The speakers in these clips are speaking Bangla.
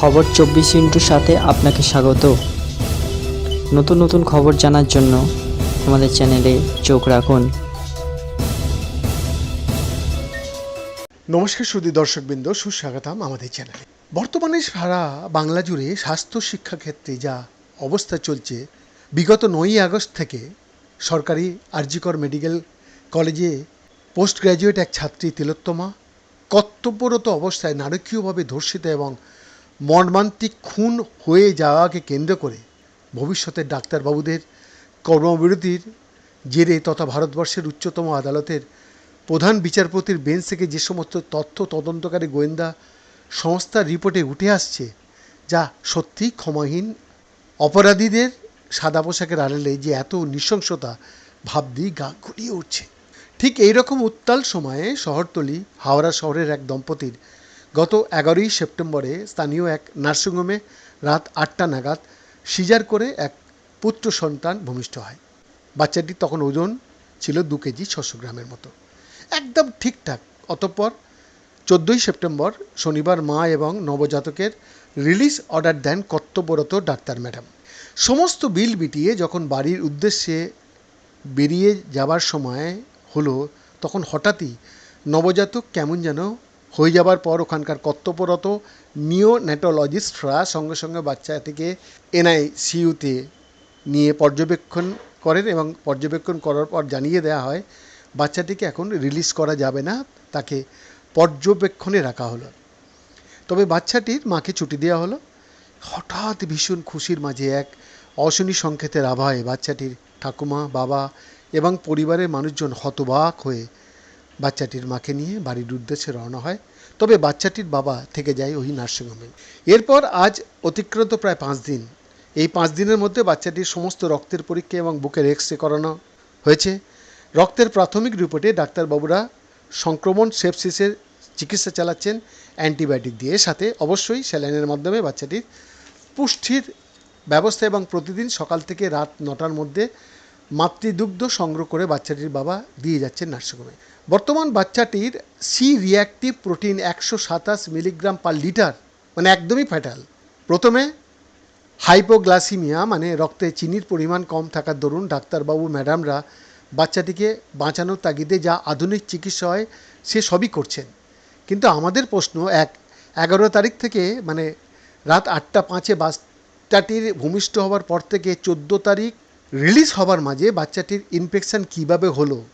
খবর চব্বিশ ইন্টুর সাথে আপনাকে স্বাগত। নতুন নতুন খবর জানার জন্য আমাদের চ্যানেলে চোখ রাখুন। নমস্কার সুদী দর্শকবৃন্দ, সুস্বাগতম আমাদের চ্যানেলে। বর্তমানে সারা বাংলা জুড়ে স্বাস্থ্য শিক্ষা ক্ষেত্রে যা অবস্থা চলছে, বিগত নয়ই আগস্ট থেকে সরকারি আরজিকর মেডিকেল কলেজে পোস্ট গ্র্যাজুয়েট এক ছাত্রী তিলোত্তমা কর্তব্যরত অবস্থায় নারকীয়ভাবে ধর্ষিত এবং মর্মান্তিক খুন হয়ে যাওয়াকে কেন্দ্র করে ভবিষ্যতের ডাক্তারবাবুদের কর্মবিরতির জেরে তথা ভারতবর্ষের উচ্চতম আদালতের প্রধান বিচারপতির বেঞ্চ থেকে যে সমস্ত তথ্য তদন্তকারী গোয়েন্দা সংস্থার রিপোর্টে উঠে আসছে, যা সত্যি ক্ষমাহীন, অপরাধীদের সাদা পোশাকের আড়ালে যে এত নৃশংসতা ভাবদি গা গুলিয়ে উঠছে। ঠিক এই রকম উত্তাল সময়ে শহরতলি, হাওড়া শহরের এক দম্পতির গত এগারোই সেপ্টেম্বরে স্থানীয় এক নার্সিংহোমে রাত আটটা নাগাদ সিজার করে এক পুত্র সন্তান ভূমিষ্ঠ হয়। বাচ্চাটি তখন ওজন ছিল দু কেজি ছশো গ্রামের মতো। একদম ঠিকঠাক, অতঃপর চোদ্দোই সেপ্টেম্বর শনিবার মা এবং নবজাতকের রিলিজ অর্ডার দেন কর্তব্যরত ডাক্তার ম্যাডাম। সমস্ত বিল বিটিয়ে যখন বাড়ির উদ্দেশ্যে বেরিয়ে যাবার সময় হলো, তখন হঠাৎই নবজাতক কেমন যেন হয়ে যাবার পর ওখানকার কর্তব্যরত নিওনেটোলজিস্টরা সঙ্গে সঙ্গে বাচ্চাটিকে এনআইসিইউতে নিয়ে পর্যবেক্ষণ করেন এবং পর্যবেক্ষণ করার পর জানিয়ে দেওয়া হয়, বাচ্চাটিকে এখন রিলিজ করা যাবে না, তাকে পর্যবেক্ষণে রাখা হলো। তবে বাচ্চাটির মাকে ছুটি দেওয়া হলো। হঠাৎ ভীষণ খুশির মাঝে এক অশনি সংকেতের আভায় বাচ্চাটির ঠাকুমা, বাবা এবং পরিবারের মানুষজন হতবাক হয়ে বাচ্চাটির মাকে নিয়ে বাড়ির উদ্দেশ্যে রওনা হয়। তবে বাচ্চাটির বাবা থেকে যায় ওই নার্সিংহোমে। এরপর আজ অতিক্রান্ত প্রায় পাঁচ দিন। এই পাঁচ দিনের মধ্যে বাচ্চাটির সমস্ত রক্তের পরীক্ষা এবং বুকের এক্স রে করানো হয়েছে। রক্তের প্রাথমিক রিপোর্টে ডাক্তারবাবুরা সংক্রমণ সেপসিসের চিকিৎসা চালাচ্ছেন অ্যান্টিবায়োটিক দিয়ে। সাথে অবশ্যই স্যালাইনের মাধ্যমে বাচ্চাটির পুষ্টির ব্যবস্থা এবং প্রতিদিন সকাল থেকে রাত নটার মধ্যে মাতৃদুগ্ধ সংগ্রহ করে বাচ্চাটির বাবা দিয়ে যাচ্ছেন নার্সিংহোমে। বর্তমান বাচ্চাটির সি রিয়াক্টিভ প্রোটিন একশো সাতাশ মিলিগ্রাম পার লিটার মানে একদমই ফ্যাটাল প্রথমে হাইপোগ্লাসিমিয়া মানে রক্তে চিনির পরিমাণ কম থাকার দরুন ডাক্তারবাবু, ম্যাডামরা বাচ্চাটিকে বাঁচানোর তাগিদে যা আধুনিক চিকিৎসা হয়, সে সবই করছেন। কিন্তু আমাদের প্রশ্ন, এক, এগারো তারিখ থেকে মানে রাত আটটা পাঁচে বাচ্চাটির ভূমিষ্ঠ হওয়ার পর থেকে চোদ্দ তারিখ রিলিজ হবার মাঝে বাচ্চাটির ইনফেকশান কীভাবে হলো?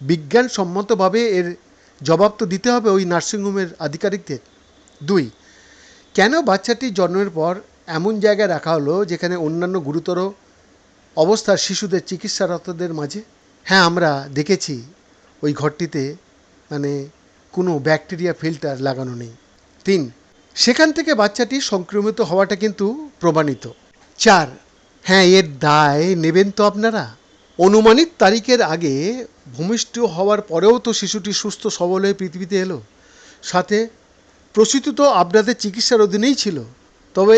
বিজ্ঞানসম্মতভাবে এর জবাব তো দিতে হবে ওই নার্সিংহোমের আধিকারিকদের। দুই, কেন বাচ্চাটি জন্মের পর এমন জায়গায় রাখা হলো যেখানে অন্যান্য গুরুতর অবস্থার শিশুদের চিকিৎসারতদের মাঝে? হ্যাঁ আমরা দেখেছি ওই ঘরটিতে মানে কোনো ব্যাকটেরিয়া ফিল্টার লাগানো নেই। তিন, সেখান থেকে বাচ্চাটি সংক্রমিত হওয়াটা কিন্তু প্রমাণিত। চার হ্যাঁ এর দায় নেবেন তো আপনারা। অনুমানিত তারিখের আগে ভূমিষ্ঠ হওয়ার পরেও তো শিশুটি সুস্থ সবল হয়ে পৃথিবীতে এলো। সাথে প্রসূতি তো আপনাদের চিকিৎসার অধীনেই ছিল। তবে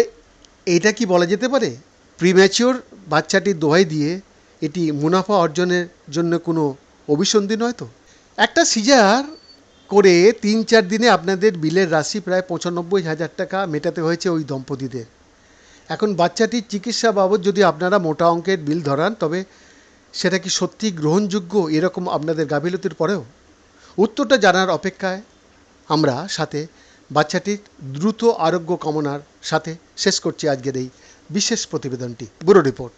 এটা কি বলা যেতে পারে? প্রিম্যাচিওর বাচ্চাটির দোহাই দিয়ে এটি মুনাফা অর্জনের জন্য কোনো অভিসন্ধি নয় তো? একটা সিজার করে তিন চার দিনে আপনাদের বিলের রাশি প্রায় পঁচানব্বই হাজার টাকা মেটাতে হয়েছে ওই দম্পতিদের। এখন বাচ্চাটির চিকিৎসা বাবদ যদি আপনারা মোটা অঙ্কের বিল ধরান, তবে সেটা কি সত্যি গ্রহণযোগ্য এরকম আপনাদের গাফিলতির পরেও? উত্তরটা জানার অপেক্ষায় আমরা সাথে বাচ্চাটির দ্রুত আরোগ্য কামনার সাথে শেষ করছি আজকের এই বিশেষ প্রতিবেদনটি। Bureau report.